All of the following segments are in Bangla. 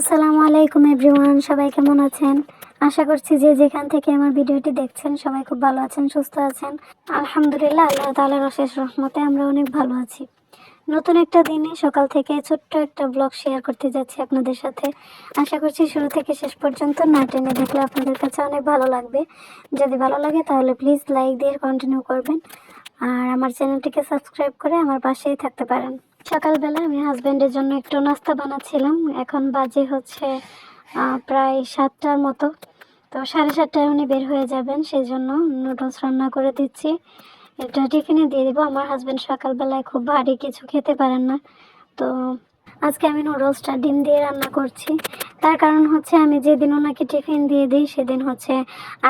আসসালামু আলাইকুম এভরিওয়ান, সবাই কেমন আছেন? আশা করছি যে যেখান থেকে আমার ভিডিওটি দেখছেন, সবাই খুব ভালো আছেন, সুস্থ আছেন। আলহামদুলিল্লাহ, আল্লাহ তালার অশেষ রহমতে আমরা অনেক ভালো আছি। নতুন একটা দিনে সকাল থেকে ছোট্ট একটা ব্লগ শেয়ার করতে যাচ্ছি আপনাদের সাথে। আশা করছি শুরু থেকে শেষ পর্যন্ত না টেনে দেখলে আপনাদের কাছে অনেক ভালো লাগবে। যদি ভালো লাগে তাহলে প্লিজ লাইক দিয়ে কন্টিনিউ করবেন। আর আমার চ্যানেলটিকে সাবস্ক্রাইব করে আমার পাশেই থাকতে পারেন। সকালবেলা আমি হাজব্যান্ডের জন্য একটু নাস্তা বানাচ্ছিলাম। এখন বাজে হচ্ছে প্রায় সাতটার মতো। তো সাড়ে সাতটায় উনি বের হয়ে যাবেন সেই জন্য নুডলস রান্না করে দিচ্ছি। এটা টিফিনে দিয়ে দিব। আমার হাজব্যান্ড সকালবেলায় খুব ভারী কিছু খেতে পারেন না। তো আজকে আমি নুডলসটা ডিম দিয়ে রান্না করছি। তার কারণ হচ্ছে আমি যেদিন ওনাকে টিফিন দিয়ে দিই, সেদিন হচ্ছে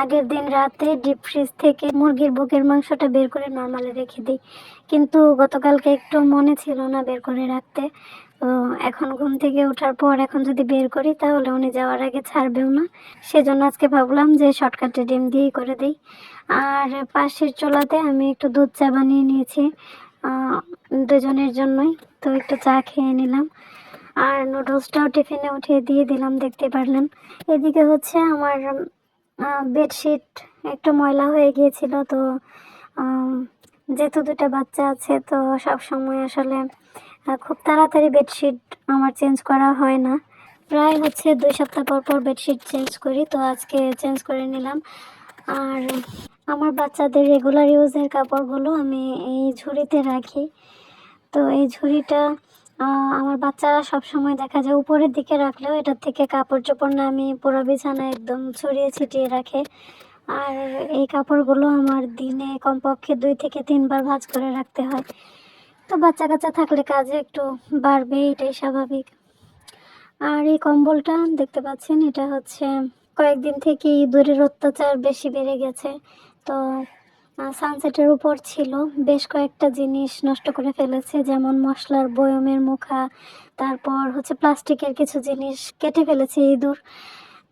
আগের দিন রাতে ডিপ ফ্রিজ থেকে মুরগির বুকের মাংসটা বের করে নর্মালে রেখে দিই। কিন্তু গতকালকে একটু মনে ছিল না বের করে রাখতে। এখন ঘুম থেকে ওঠার পর এখন যদি বের করি, তাহলে উনি যাওয়ার আগে ছাড়বেও না। সেজন্য আজকে ভাবলাম যে শর্টকাটে ডিম দিয়েই করে দিই। আর পাশের চোলাতে আমি একটু দুধ চা বানিয়ে নিয়েছি। দুজনের জন্যই। তো একটু চা খেয়ে নিলাম। আর নুডলসটাও টিফিনে উঠিয়ে দিয়ে দিলাম, দেখতে পারলেন। এদিকে হচ্ছে আমার বেডশিট একটু ময়লা হয়ে গিয়েছিল, তো যেহেতু দুটো বাচ্চা আছে, তো সব সময় আসলে খুব তাড়াতাড়ি বেডশিট আমার চেঞ্জ করা হয় না। প্রায় হচ্ছে দুই সপ্তাহ পর পর বেডশিট চেঞ্জ করি, তো আজকে চেঞ্জ করে নিলাম। আর আমার বাচ্চাদের রেগুলার ইউজের কাপড়গুলো আমি এই ঝুড়িতে রাখি। তো এই ঝুড়িটা আমার বাচ্চারা সব সময় দেখা যায় উপরের দিকে রাখলেও এটার থেকে কাপড় চোপড় নামিয়ে পুরো বিছানা একদম ছড়িয়ে ছিটিয়ে রাখে। আর এই কাপড়গুলো আমার দিনে কমপক্ষে দুই থেকে তিনবার ভাঁজ করে রাখতে হয়। তো বাচ্চা কাচ্চা থাকলে কাজে একটু বাড়বে, এটাই স্বাভাবিক। আর এই কম্বলটা দেখতে পাচ্ছেন, এটা হচ্ছে কয়েকদিন থেকে ইঁদুরের অত্যাচার বেশি বেড়ে গেছে। তো সানসেটের উপর ছিল। বেশ কয়েকটা জিনিস নষ্ট করে ফেলেছে, যেমন মশলার বয়মের মুখা, তারপর হচ্ছে প্লাস্টিকের কিছু জিনিস কেটে ফেলেছে ইঁদুর।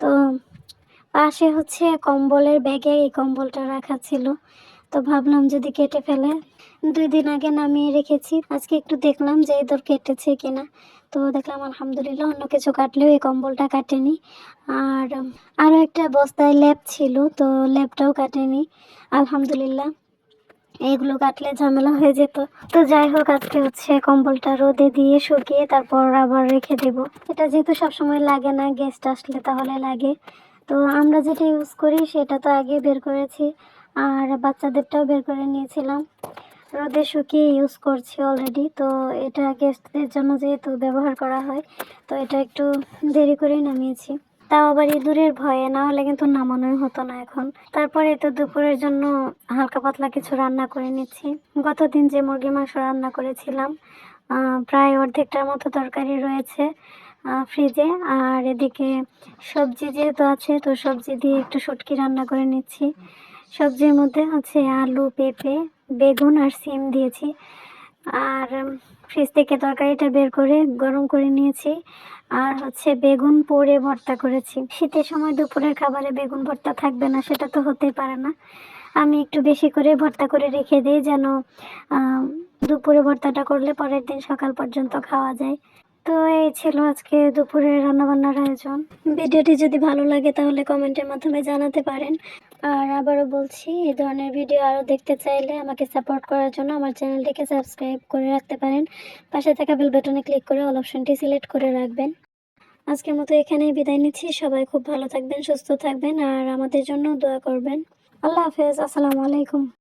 তো পাশে হচ্ছে কম্বলের ব্যাগে এই কম্বলটা রাখা ছিল। তো ভাবলাম যদি কেটে ফেলে, দুই দিন আগে নামিয়ে রেখেছি। আজকে একটু দেখলাম যে ইঁদুর কেটেছে কিনা। তো দেখলাম আলহামদুলিল্লাহ অন্য কিছু কাটলেও এই কম্বলটা কাটেনি। আর আরও একটা বস্তায় ল্যাপ ছিল, তো ল্যাপটাও কাটেনি। আলহামদুলিল্লাহ এগুলো কাটলে ঝামেলা হয়ে যেত। তো যাই হোক, আজকে হচ্ছে কম্বলটা রোদে দিয়ে শুকিয়ে তারপর আবার রেখে দেব। এটা যেহেতু সবসময় লাগে না গেস্ট আসলে তাহলে লাগে। তো আমরা যেটা ইউজ করি সেটা তো আগে বের করেছি, আর বাচ্চাদেরটাও বের করে নিয়েছিলাম। রোদে শুকিয়ে ইউজ করছি অলরেডি তো এটা গেস্টদের জন্য যেহেতু ব্যবহার করা হয়, তো এটা একটু দেরি করেই নামিয়েছি। তাও আবার ইঁদুরের ভয়ে, না হলে কিন্তু নামানোই হতো না এখন। তারপরে তো দুপুরের জন্য হালকা পাতলা কিছু রান্না করে নিচ্ছি। গতদিন যে মুরগি মাংস রান্না করেছিলাম প্রায় অর্ধেকটার মতো তরকারি রয়েছে। ফ্রিজে আর এদিকে সবজি যেহেতু আছে, তো সবজি দিয়ে একটু শুটকি রান্না করে নিচ্ছি। সবজির মধ্যে হচ্ছে আলু, পেঁপে, বেগুন আর সিম দিয়েছি। আর ফ্রিজ থেকে তরকারিটা বের করে গরম করে নিয়েছি। আর হচ্ছে বেগুন পোড়ে ভর্তা করেছি। শীতের সময় দুপুরের খাবারে বেগুন ভর্তা থাকবে না, সেটা তো হতেই পারে না। আমি একটু বেশি করে ভর্তা করে রেখে দিই যেন দুপুরে ভর্তাটা করলে পরের দিন সকাল পর্যন্ত খাওয়া যায়। তো এই ছিল আজকে দুপুরের রান্নাবান্নার আয়োজন। ভিডিওটি যদি ভালো লাগে তাহলে কমেন্টের মাধ্যমে জানাতে পারেন। আর আবারও বলছি, এই ধরনের ভিডিও আরও দেখতে চাইলে আমাকে সাপোর্ট করার জন্য আমার চ্যানেলটিকে সাবস্ক্রাইব করে রাখতে পারেন। পাশে থাকা বেল বাটনে ক্লিক করে অল অপশনটি সিলেক্ট করে রাখবেন। আজকের মতো এখানেই বিদায় নিচ্ছি। সবাই খুব ভালো থাকবেন, সুস্থ থাকবেন, আর আমাদের জন্য দোয়া করবেন। আল্লাহ হাফেজ, আসসালামু আলাইকুম।